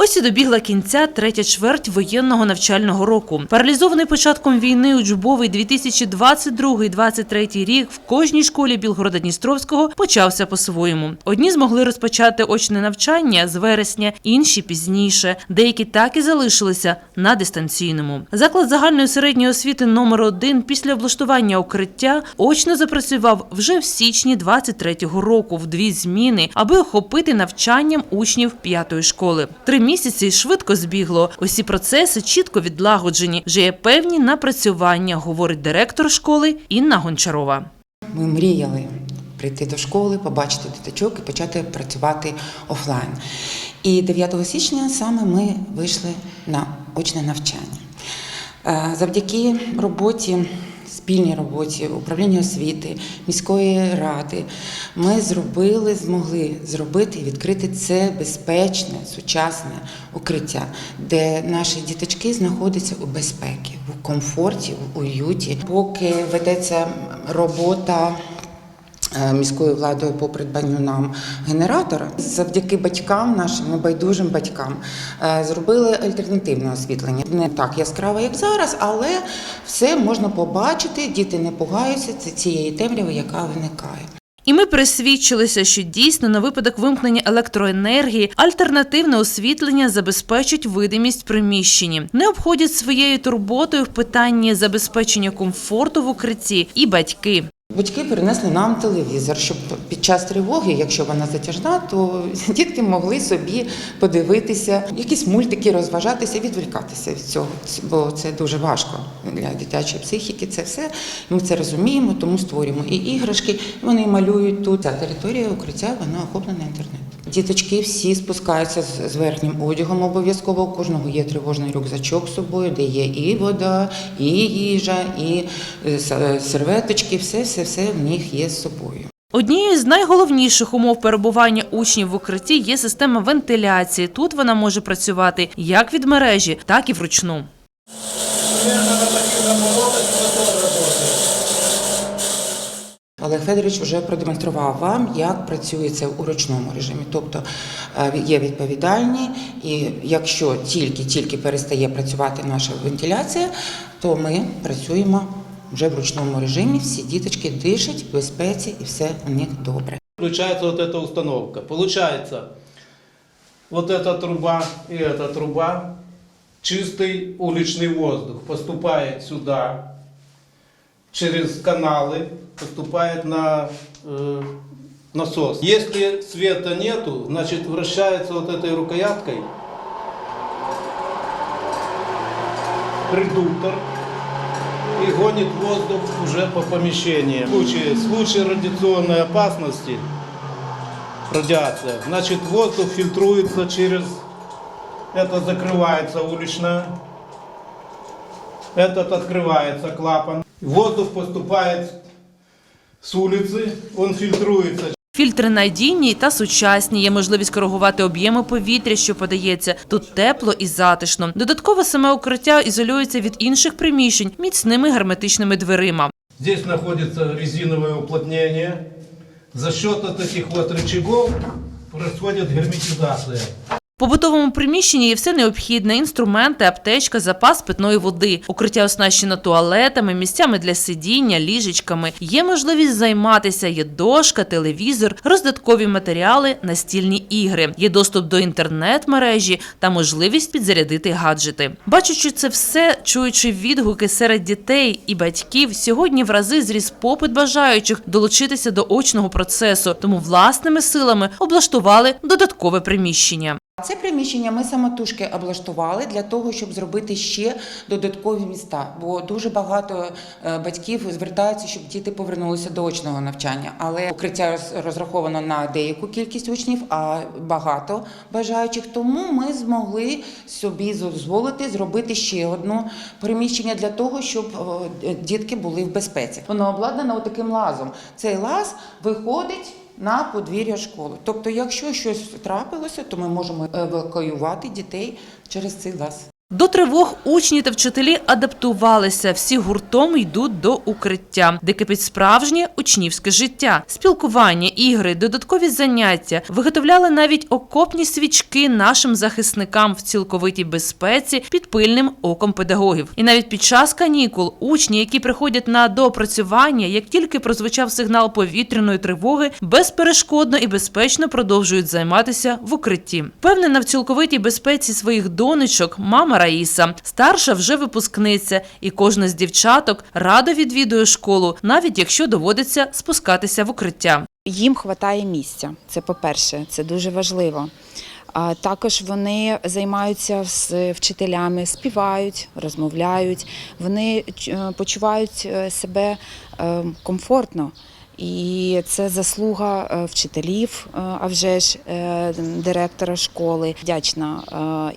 Ось і добігла кінця третя чверть воєнного навчального року. Паралізований початком війни учбовий 2022-2023 рік в кожній школі Білгорода Дністровського почався по-своєму. Одні змогли розпочати очне навчання з вересня, інші пізніше. Деякі так і залишилися на дистанційному. Заклад загальної середньої освіти номер 1 після облаштування укриття очно запрацював вже в січні 23-го року в дві зміни, аби охопити навчанням учнів п'ятої школи. Три місяці швидко збігло. Усі процеси чітко відлагоджені. Вже є певні напрацювання, говорить директор школи Інна Гончарова. Ми мріяли прийти до школи, побачити діточок і почати працювати офлайн. І 9 січня саме ми вийшли на очне навчання. Е, Завдяки роботі, спільній роботі управління освіти, міської ради, ми зробили, змогли зробити і відкрити це безпечне, сучасне укриття, де наші діточки знаходяться у безпеці, в комфорті, в уюті. Поки ведеться робота міською владою по придбанню нам генератора. Завдяки батькам, нашим небайдужим батькам, е, зробили альтернативне освітлення. Не так яскраво, як зараз, але все можна побачити. Діти не пугаються це цієї темряви, яка виникає. І ми пересвідчилися, що дійсно на випадок вимкнення електроенергії альтернативне освітлення забезпечить видимість приміщенні. Не обходять своєю турботою в питанні забезпечення комфорту в укритті і батьки. Батьки принесли нам телевізор, щоб під час тривоги, якщо вона затяжна, то дітки могли собі подивитися, якісь мультики, розважатися, відволікатися від цього, бо це дуже важко для дитячої психіки. Це все ми це розуміємо, тому створюємо і іграшки. Вони малюють тут. Ця територія укриття вона охоплена інтернетом. Діточки всі спускаються з- верхнім одягом. Обов'язково у кожного є тривожний рюкзачок з собою, де є і вода, і їжа, і е, е, серветочки. Все, все, все в них є з собою. Однією з найголовніших умов перебування учнів в укритті є система вентиляції. Тут вона може працювати як від мережі, так і вручну. Олег Федорович вже продемонстрував вам, як працює це у ручному режимі. Тобто е, є відповідальні, і якщо тільки-тільки перестає працювати наша вентиляція, то ми працюємо вже в ручному режимі. Всі діточки дишать в безпеці і все у них добре. Включается вот эта установка. Получается, вот эта труба и эта труба, чистый уличный воздух поступает сюда, Через каналы, поступает на э, насос. Если света нету, значит вращается вот этой рукояткой редуктор и гонит воздух уже по помещению. В случае, в случае радиационной опасности, радиация, значит воздух фильтруется через, это закрывается уличная, этот открывается клапан. Воздух поступает с улицы, он фильтруется Фільтри надійні та сучасні. Є можливість коригувати об'єми повітря, що подається. Тут тепло і затишно. Додатково саме укриття ізолюється від інших приміщень міцними герметичними дверима. Здесь находится резиновое уплотнение. За счет вот этих вот рычагов происходит герметизация. Побутовому приміщенні є все необхідне: інструменти, аптечка, запас питної води. Укриття оснащено туалетами, місцями для сидіння, ліжечками. Є можливість займатися. Є дошка, телевізор, роздаткові матеріали, настільні ігри. Є доступ до інтернет-мережі та можливість підзарядити гаджети. Бачачи це все, чуючи відгуки серед дітей і батьків, сьогодні в рази зріс попит бажаючих долучитися до очного процесу, тому власними силами облаштували додаткове приміщення. Це приміщення ми самотужки облаштували для того, щоб зробити ще додаткові міста. Бо дуже багато е, батьків звертаються, щоб діти повернулися до очного навчання. Але укриття розраховано на деяку кількість учнів, а багато бажаючих. Тому ми змогли собі дозволити зробити ще одне приміщення для того, щоб дітки були в безпеці. Воно обладнано таким лазом. Цей лаз виходить на подвір'я школи. Тобто, якщо щось трапилося, то ми можемо евакуювати дітей через цей лаз. До тривог учні та вчителі адаптувалися. Всі гуртом йдуть до укриття, де кипить справжнє учнівське життя, спілкування, ігри, додаткові заняття. Виготовляли навіть окопні свічки нашим захисникам в цілковитій безпеці під пильним оком педагогів. І навіть під час канікул учні, які приходять на доопрацювання, як тільки прозвучав сигнал повітряної тривоги, безперешкодно і безпечно продовжують займатися в укритті. Впевнена в цілковитій безпеці своїх донечок, мама Раїса, старша вже випускниця, і кожна з дівчаток радо відвідує школу, навіть якщо доводиться спускатися в укриття. Їм вистачає місця. Це по-перше, це дуже важливо. Також вони займаються з вчителями, співають, розмовляють. Вони е, почувають е, себе е, комфортно. І це заслуга е, вчителів, е, а вже ж е, директора школи. Вдячна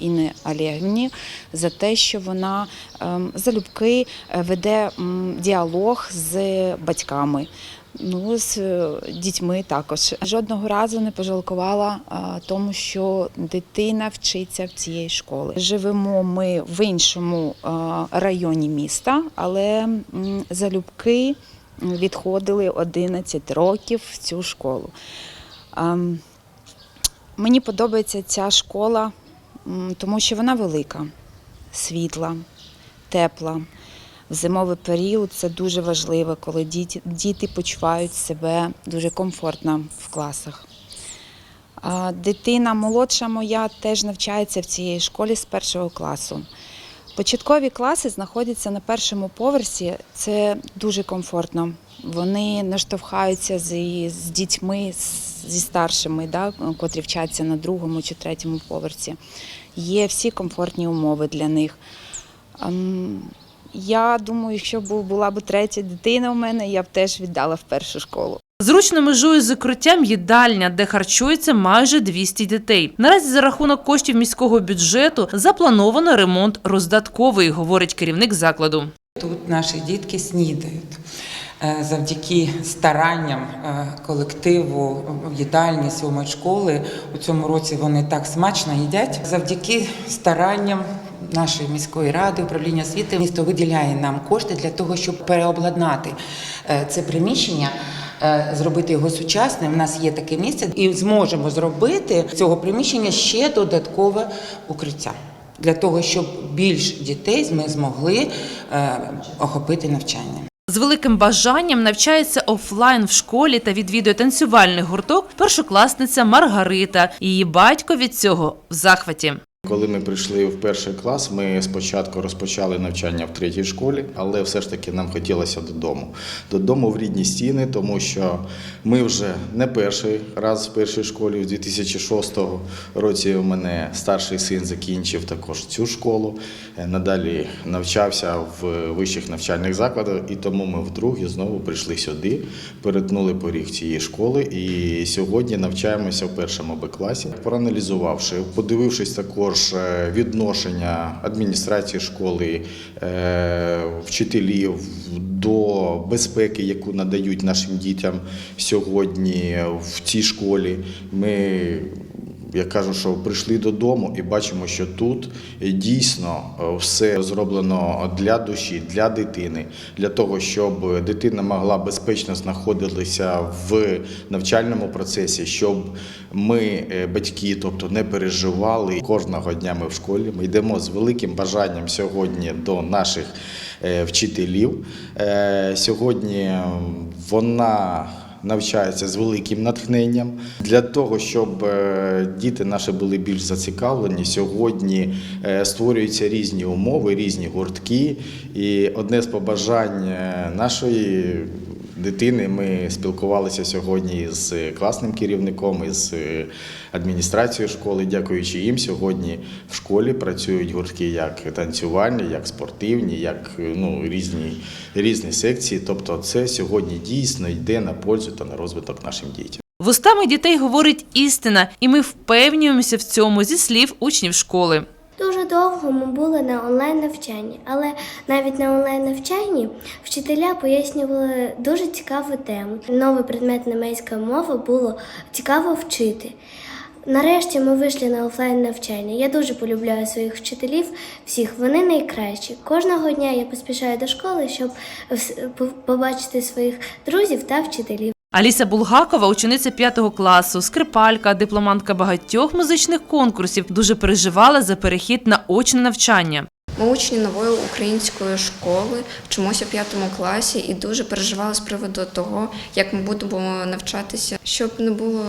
Інні Олегівні за те, що вона е, залюбки веде діалог з батьками. Ну, з дітьми також. Жодного разу не пожалкувала тому, що дитина вчиться в цієї школи. Живемо ми в іншому районі міста, але залюбки відходили 11 років в цю школу. Мені подобається ця школа, тому що вона велика, світла, тепла. В зимовий період це дуже важливо, коли діти, діти почувають себе дуже комфортно в класах. Дитина молодша моя теж навчається в цій школі з першого класу. Початкові класи знаходяться на першому поверсі. Це дуже комфортно. Вони не штовхаються зі, з дітьми, зі старшими, да, котрі вчаться на другому чи третьому поверсі. Є всі комфортні умови для них. Ем, Я думаю, якщо була б третя дитина у мене, я б теж віддала в першу школу. Зручно межує з укриттям їдальня, де харчується майже 200 дітей. Наразі за рахунок коштів міського бюджету заплановано ремонт роздатковий, говорить керівник закладу. Тут наші дітки снідають. Е, Завдяки старанням е, колективу їдальні сьомої школи у цьому році вони так смачно їдять. Завдяки старанням нашої міської ради, управління освіти, місто виділяє нам кошти для того, щоб переобладнати е, це приміщення. Е, Зробити його сучасним. У нас є таке місце, і зможемо зробити цього приміщення ще додаткове укриття для того, щоб більш дітей ми змогли е, охопити навчання. З великим бажанням навчається офлайн в школі та відвідує танцювальний гурток першокласниця Маргарита. Її батько від цього в захваті. Коли ми прийшли в перший клас, ми спочатку розпочали навчання в третій школі, але все ж таки нам хотілося додому. Додому в рідні стіни, тому що ми вже не перший раз в першій школі. У 2006 році у мене старший син закінчив також цю школу. Е, Надалі навчався в вищих навчальних закладах, і тому ми вдруге знову прийшли сюди, перетнули поріг цієї школи. І сьогодні навчаємося в першому Б класі. Проаналізувавши, подивившись також е, відношення адміністрації школи, е, вчителів до безпеки, яку надають нашим дітям сьогодні в цій школі, ми я кажу, що прийшли додому і бачимо, що тут дійсно е, все зроблено для душі, для дитини, для того, щоб дитина могла безпечно знаходитися в навчальному процесі, щоб ми, е, батьки, тобто не переживали кожного дня. Ми в школі. Ми йдемо з великим бажанням сьогодні до наших е, вчителів. Е, Сьогодні вона навчається з великим натхненням для того, щоб е, діти наші були більш зацікавлені. Сьогодні е, створюються різні умови, різні гуртки. І одне з побажань е, нашої дитини ми спілкувалися сьогодні з класним керівником, із е, адміністрацією школи. Дякуючи їм, сьогодні в школі працюють гуртки як танцювальні, як спортивні, як е, ну, різні, різні секції. Тобто, це сьогодні дійсно йде на пользу та на розвиток нашим дітям. Вустами дітей говорить істина, і ми впевнюємося в цьому зі слів учнів школи. Дуже довго ми були на онлайн навчанні, але навіть на онлайн навчанні вчителя пояснювали дуже цікаву тему. Новий предмет немецької мови було цікаво вчити. Нарешті ми вийшли на офлайн навчання. Я дуже полюбляю своїх вчителів, всіх вони найкращі. Кожного дня я поспішаю до школи, щоб побачити своїх друзів та вчителів. Аліса Булгакова, учениця 5 класу, скрипалька, дипломантка багатьох музичних конкурсів, дуже переживала за перехід на очне навчання. Ми учні нової української школи, вчимося в п'ятому класі і дуже переживали з приводу того, як ми будемо навчатися, щоб не було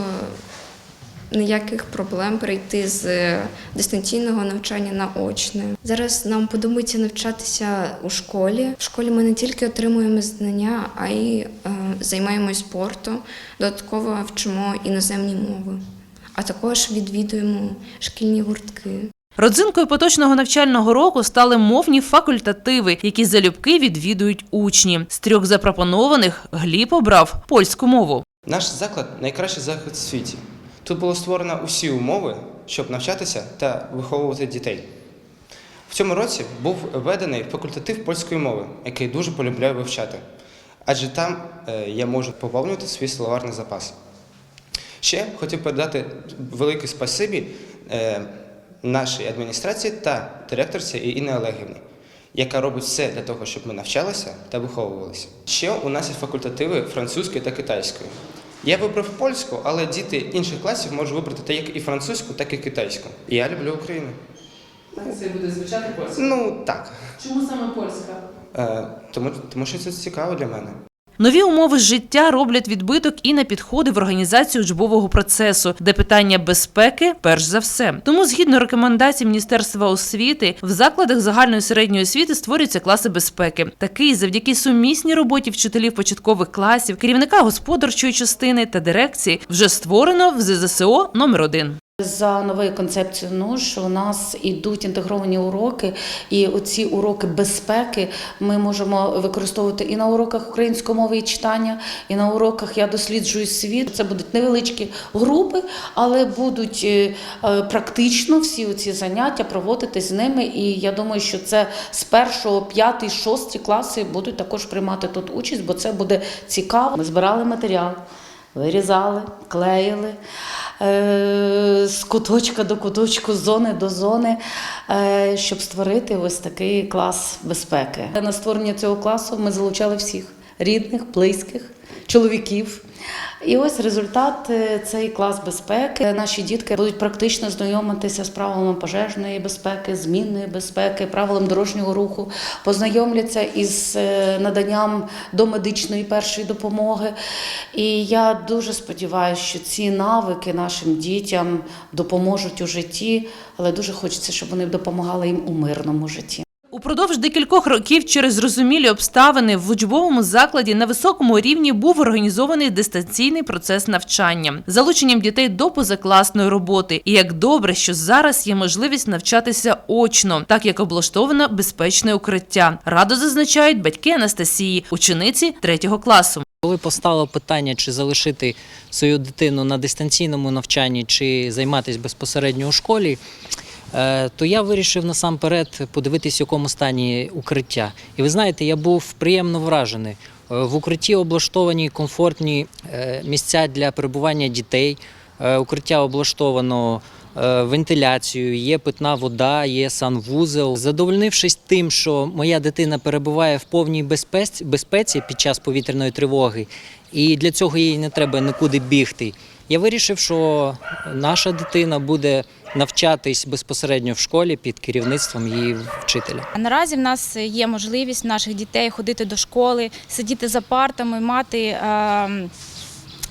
ніяких проблем перейти з дистанційного навчання на очне. Зараз нам подобається навчатися у школі. В школі ми не тільки отримуємо знання, а й е, займаємось спортом, додатково вчимо іноземні мови, а також відвідуємо шкільні гуртки. Родзинкою поточного навчального року стали мовні факультативи, які залюбки відвідують учні. З трьох запропонованих Гліб обрав польську мову. Наш заклад найкращий заклад в світі. Тут було створено усі умови, щоб навчатися та виховувати дітей. В цьому році був введений факультатив польської мови, який дуже полюбляю вивчати. Адже там е, я можу поповнювати свій словарний запас. Ще хотів передати велике спасибі е, нашій адміністрації та директорці Інни Олегівні, яка робить все для того, щоб ми навчалися та виховувалися. Ще у нас є факультативи французької та китайської. Я вибрав польську, але діти інших класів можуть вибрати як і французьку, так і китайську. І я люблю Україну. Це буде звучати польська? Ну так. Чому саме польська? Е, тому, тому що це цікаво для мене. Нові умови життя роблять відбиток і на підходи в організацію учбового процесу, де питання безпеки перш за все. Тому, згідно рекомендацій Міністерства освіти, в закладах загальної середньої освіти створюються класи безпеки. Такий завдяки сумісній роботі вчителів початкових класів, керівника господарчої частини та дирекції вже створено в ЗЗСО номер 1 За новою концепцією НУШ у нас ідуть інтегровані уроки, і оці уроки безпеки ми можемо використовувати і на уроках української мови і читання, і на уроках я досліджую світ. Це будуть невеличкі групи, але будуть е, е, практично всі ці заняття проводитись з ними. І я думаю, що це з першого, п'ятий, шостий класи будуть також приймати тут участь, бо це буде цікаво. Ми збирали матеріал. Вирізали, клеїли з куточка до куточку, з зони до зони, е, щоб створити ось такий клас безпеки. На створення цього класу ми залучали всіх рідних, близьких, чоловіків. І ось результат е, цей клас безпеки. Наші дітки будуть практично знайомитися з правилами пожежної безпеки, змінної безпеки, правилам дорожнього руху, познайомляться із е, наданням домедичної першої допомоги. І я дуже сподіваюся, що ці навики нашим дітям допоможуть у житті, але дуже хочеться, щоб вони допомагали їм у мирному житті. Упродовж декількох років через зрозумілі обставини в учбовому закладі на високому рівні був організований дистанційний процес навчання залученням дітей до позакласної роботи. І як добре, що зараз є можливість навчатися очно, так як облаштовано безпечне укриття. Радо зазначають батьки Анастасії, учениці третього класу. Коли постало питання, чи залишити свою дитину на дистанційному навчанні, чи займатися безпосередньо у школі, то я вирішив насамперед подивитись, в якому стані укриття. І ви знаєте, я був приємно вражений. Е, В укритті облаштовані комфортні е, місця для перебування дітей. Е, Укриття облаштовано е, вентиляцією, є питна вода, є санвузел. Задовольнившись тим, що моя дитина перебуває в повній безпеці, під час повітряної тривоги, і для цього їй не треба нікуди бігти. Я вирішив, що наша дитина буде навчатись безпосередньо в школі під керівництвом її вчителя. Наразі в нас є можливість наших дітей ходити до школи, сидіти за партами, мати. е,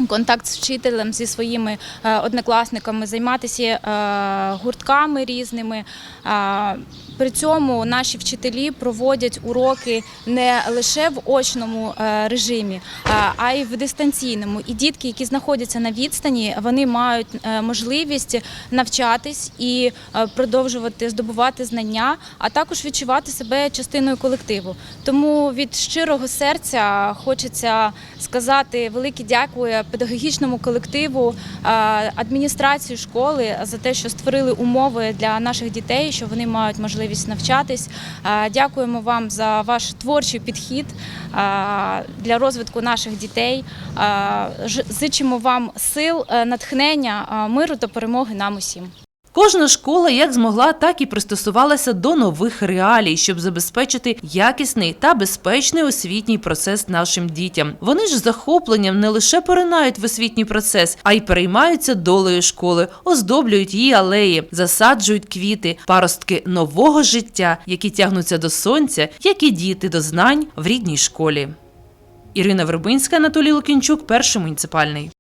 Контакт з вчителем зі своїми е, однокласниками, займатися е, гуртками різними. Е, При цьому наші вчителі проводять уроки не лише в очному режимі, а й в дистанційному. І дітки, які знаходяться на відстані, вони мають можливість навчатись і продовжувати здобувати знання, а також відчувати себе частиною колективу. Тому від щирого серця хочеться сказати велике дякую педагогічному колективу, е, адміністрації школи за те, що створили умови для наших дітей, що вони мають можливість навчатись. Е, Дякуємо вам за ваш творчий підхід е, для розвитку наших дітей. Зичимо вам сил, натхнення, миру та перемоги нам усім. Кожна школа як змогла, так і пристосувалася до нових реалій, щоб забезпечити якісний та безпечний освітній процес нашим дітям. Вони ж захопленням не лише поринають в освітній процес, а й переймаються долею школи, оздоблюють її алеї, засаджують квіти, паростки нового життя, які тягнуться до сонця, як і діти до знань в рідній школі. Ірина Вербинська, Анатолій Лукінчук, перший муніципальний.